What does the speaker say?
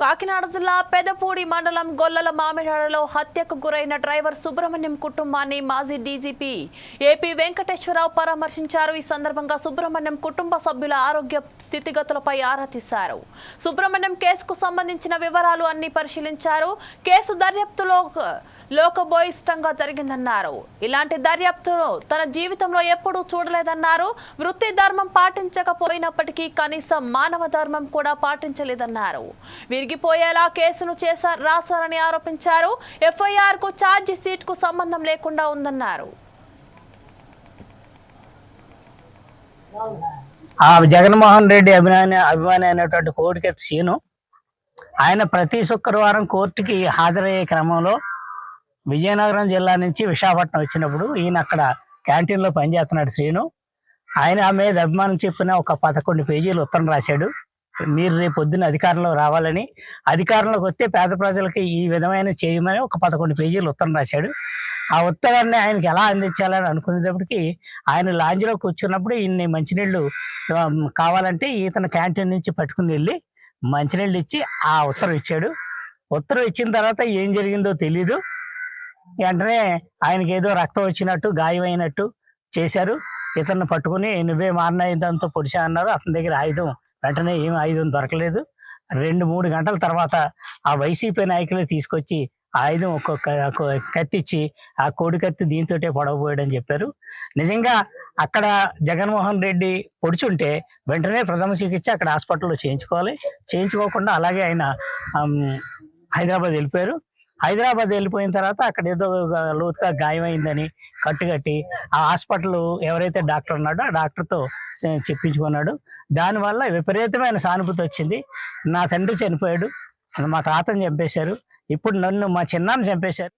కాకినాడ జిల్లా పెదపూడి మండలం గొల్లల మామిడాడలో హత్యకు గురైన డ్రైవర్ సుబ్రహ్మణ్యం కుటుంబాన్ని మాజీ డీజీపీ ఏపీ వెంకటేశ్వరరావు పరామర్శించారు. ఈ సందర్భంగా సుబ్రహ్మణ్యం కుటుంబ సభ్యుల ఆరోగ్య స్థితిగతులపై ఆరా తీశారు. సుబ్రహ్మణ్యం కేసుకు సంబంధించిన వివరాలు అన్ని పరిశీలించారు. కేసు దర్యాప్తులో లోకబోయిష్టంగా జరిగిందన్నారు. ఇలాంటి దర్యాప్తును తన జీవితంలో ఎప్పుడూ చూడలేదన్నారు. వృత్తి ధర్మం పాటించకపోయినప్పటికీ కనీసం మానవ ధర్మం కూడా పాటించలేదన్నారు. తిరిగిపోయేలా కేసును చేశారు రాశారని ఆరోపించారు. ఎఫ్ఐఆర్కు ఛార్జ్ షీట్కు సంబంధం లేకుండా ఉందన్నారు. ఆ జగన్మోహన్ రెడ్డి అభిమాని అభిమాని అనేటువంటి కోడికెత్తి సీను. ఆయన ప్రతి శుక్రవారం కోర్టుకి హాజరయ్యే క్రమంలో విజయనగరం జిల్లా నుంచి విశాఖపట్నం వచ్చినప్పుడు ఈయన అక్కడ క్యాంటీన్లో పనిచేస్తున్నాడు శ్రీను ఆయన ఆమె మీద అభిమానం చెప్పిన ఒక పదకొండు పేజీలు ఉత్తరం రాశాడు. మీరు రేపు పొద్దున్న అధికారంలో రావాలని అధికారంలోకి వస్తే పేద ప్రజలకి ఈ విధమైన చేయమని ఒక పదకొండు పేజీలు ఉత్తరం రాశాడు. ఆ ఉత్తరాన్ని ఆయనకి ఎలా అందించాలని అనుకునేటప్పటికి ఆయన లాంజ్లో కూర్చున్నప్పుడు ఇన్ని మంచినీళ్ళు కావాలంటే ఈతన క్యాంటీన్ నుంచి పట్టుకుని వెళ్ళి మంచినీళ్ళు ఇచ్చి ఆ ఉత్తరం ఇచ్చాడు. ఉత్తరం ఇచ్చిన తర్వాత ఏం జరిగిందో తెలీదు. వెంటనే ఆయనకి ఏదో రక్తం వచ్చినట్టు గాయమైనట్టు చేశారు. ఇతన్ని పట్టుకుని నువ్వే మారణాయుధంతో పొడిచా అన్నారు. అతని దగ్గర ఆయుధం వెంటనే ఏం ఆయుధం దొరకలేదు. రెండు మూడు గంటల తర్వాత ఆ వైసీపీ నాయకులు తీసుకొచ్చి ఆయుధం ఒక్కొక్క కత్తిచ్చి ఆ కోడి కత్తి దీంతో పొడవబోయాడని చెప్పారు. నిజంగా అక్కడ జగన్మోహన్ రెడ్డి పొడుచుంటే వెంటనే ప్రథమ చికిత్స అక్కడ హాస్పిటల్లో చేయించుకోవాలి. చేయించుకోకుండా అలాగే ఆయన హైదరాబాద్ వెళ్ళిపోయారు. హైదరాబాద్ వెళ్ళిపోయిన తర్వాత అక్కడ ఏదో ఒక లోతుగా గాయమైందని కట్టుకట్టి ఆ హాస్పిటల్ ఎవరైతే డాక్టర్ ఉన్నాడో ఆ డాక్టర్తో చెప్పించుకున్నాడు. దానివల్ల విపరీతమైన సానుభూతి వచ్చింది. నా తండ్రి చనిపోయాడు. మా తాతని చంపేశారు. ఇప్పుడు నన్ను మా చిన్నాన్ని చంపేశారు.